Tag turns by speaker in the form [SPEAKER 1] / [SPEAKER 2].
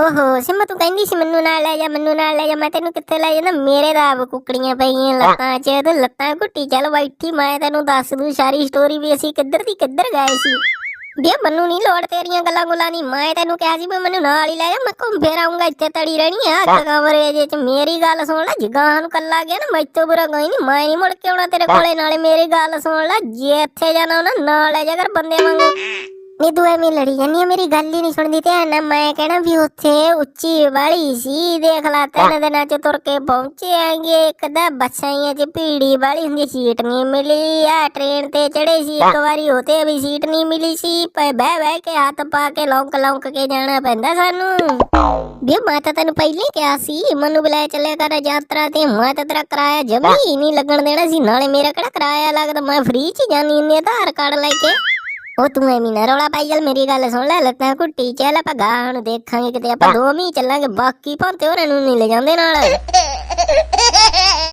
[SPEAKER 1] ਓਹੋ ਸਿਮਾ ਤੂੰ ਕਹਿੰਦੀ ਸੀ ਮੈਨੂੰ ਨਾਲ ਲੈ ਜਾ ਮੈਨੂੰ ਨਾਲ ਲੈ ਜਾ ਮੈਂ ਤੈਨੂੰ ਕਿੱਥੇ ਲੈ ਜਾਂਦਾ ਮੇਰੇ ਦਾ ਆਪ ਕੁੱਕੜੀਆਂ ਪਈਆਂ ਲੱਤਾਂ 'ਚ ਤੇ ਲੱਤਾਂ ਘੁੱਟੀ ਚੱਲ ਬੈਠੀ ਮੈਂ ਤੈਨੂੰ ਦੱਸ ਦੂੰ ਸਾਰੀ ਸਟੋਰੀ ਵੀ ਅਸੀਂ ਕਿੱਧਰ ਦੀ ਕਿੱਧਰ ਗਏ ਸੀ ਬੇ ਮੈਨੂੰ ਨਹੀਂ ਲੋੜ ਤੇਰੀਆਂ ਗੱਲਾਂ ਗੁੱਲਾਂ ਨਹੀਂ ਮੈਂ ਤੈਨੂੰ ਕਿਹਾ ਸੀ ਵੀ ਮੈਨੂੰ ਨਾਲ ਹੀ ਲੈ ਜਾ ਮੈਂ ਘੁੰਮ ਫੇਰ ਆਉਂਗਾ ਇੱਥੇ ਤੜੀ ਰਹਿਣੀ ਆ ਕਮਰੇ ਜੇ ਚ ਮੇਰੀ ਗੱਲ ਸੁਣ ਲੈ ਜਗਾਹ ਨੂੰ ਕੱਲਾ ਗਿਆ ਨਾ ਮੈਥੋਂ ਬੁਰਾ ਕੋਈ ਨਹੀਂ ਮੈਂ ਨਹੀਂ ਮੁੜ ਕੇ ਆਉਣਾ ਤੇਰੇ ਕੋਲੇ ਨਾਲੇ ਮੇਰੀ ਗੱਲ ਸੁਣ ਲੈ ਜੇ ਇੱਥੇ ਜਾਣਾ ਨਾ ਨਾਲ ਲੈ ਜਾ ਕਰ ਬੰਦੇ ਵਾਂਗੂ ਨੀ ਤੂੰ ਐਵੇਂ ਲੜੀ ਜਾਨੀ ਆ ਮੇਰੀ ਗੱਲ ਹੀ ਨਹੀਂ ਸੁਣਦੀ ਧਿਆਨ ਨਾਲ ਮੈਂ ਕਹਿਣਾ ਵੀ ਉੱਥੇ ਉੱਚੀ ਵਾਲੀ ਸੀ ਦੇਖ ਲਾ ਤਿੰਨ ਦਿਨਾਂ ਚ ਤੁਰ ਕੇ ਪਹੁੰਚੇ ਆਂਗੇ ਇੱਕ ਤਾਂ ਬੱਸਾਂ ਚ ਭੀੜੀ ਵਾਲੀ ਹੁੰਦੀ ਸੀਟ ਨਹੀਂ ਮਿਲੀ ਆ ਟ੍ਰੇਨ ਤੇ ਚੜੇ ਸੀ ਇੱਕ ਵਾਰੀ ਉਤੇ ਵੀ ਸੀਟ ਨਹੀਂ ਮਿਲੀ ਸੀ ਪਏ ਬਹਿ ਬਹਿ ਕੇ ਹੱਥ ਪਾ ਕੇ ਲੌਂਕ ਲੌਂਕ ਕੇ ਜਾਣਾ ਪੈਂਦਾ ਸਾਨੂੰ। ਵੀ ਮੈਂ ਤਾਂ ਤੈਨੂੰ ਪਹਿਲੇ ਹੀ ਕਿਹਾ ਸੀ ਮੈਨੂੰ ਬੁਲਾਇਆ ਚੱਲਿਆ ਕਰ ਯਾਤਰਾ ਤੇ ਮੈਂ ਤਾਂ ਤੇਰਾ ਕਿਰਾਇਆ ਜਮੀ ਹੀ। ਨਹੀਂ ਲੱਗਣ ਦੇਣਾ ਸੀ ਨਾਲੇ ਮੇਰਾ ਕਿਹੜਾ ਕਿਰਾਇਆ ਲੱਗਦਾ ਮੈਂ ਫ੍ਰੀ ਚ ਹੀ ਜਾਨੀ ਇੰਨੇ ਆਧਾਰ ਕਾਰਡ ਲੈ ਕੇ। ਉਹ ਤੂੰ ਐਵੇਂ ਨਾ ਰੌਲਾ ਪਾਈ ਚੱਲ ਮੇਰੀ ਗੱਲ ਸੁਣ ਲੈ ਲੱਤਾਂ ਘੁੱਟੀ ਚੱਲ ਆਪਾਂ ਗਾਹ ਨੂੰ ਦੇਖਾਂਗੇ ਕਿਤੇ ਆਪਾਂ ਦੋਵੇਂ ਹੀ ਚੱਲਾਂਗੇ ਬਾਕੀ ਭਾਂਤੇ ਹੋਰਾਂ ਨੂੰ ਨਹੀਂ ਲੈ ਜਾਂਦੇ ਨਾਲ।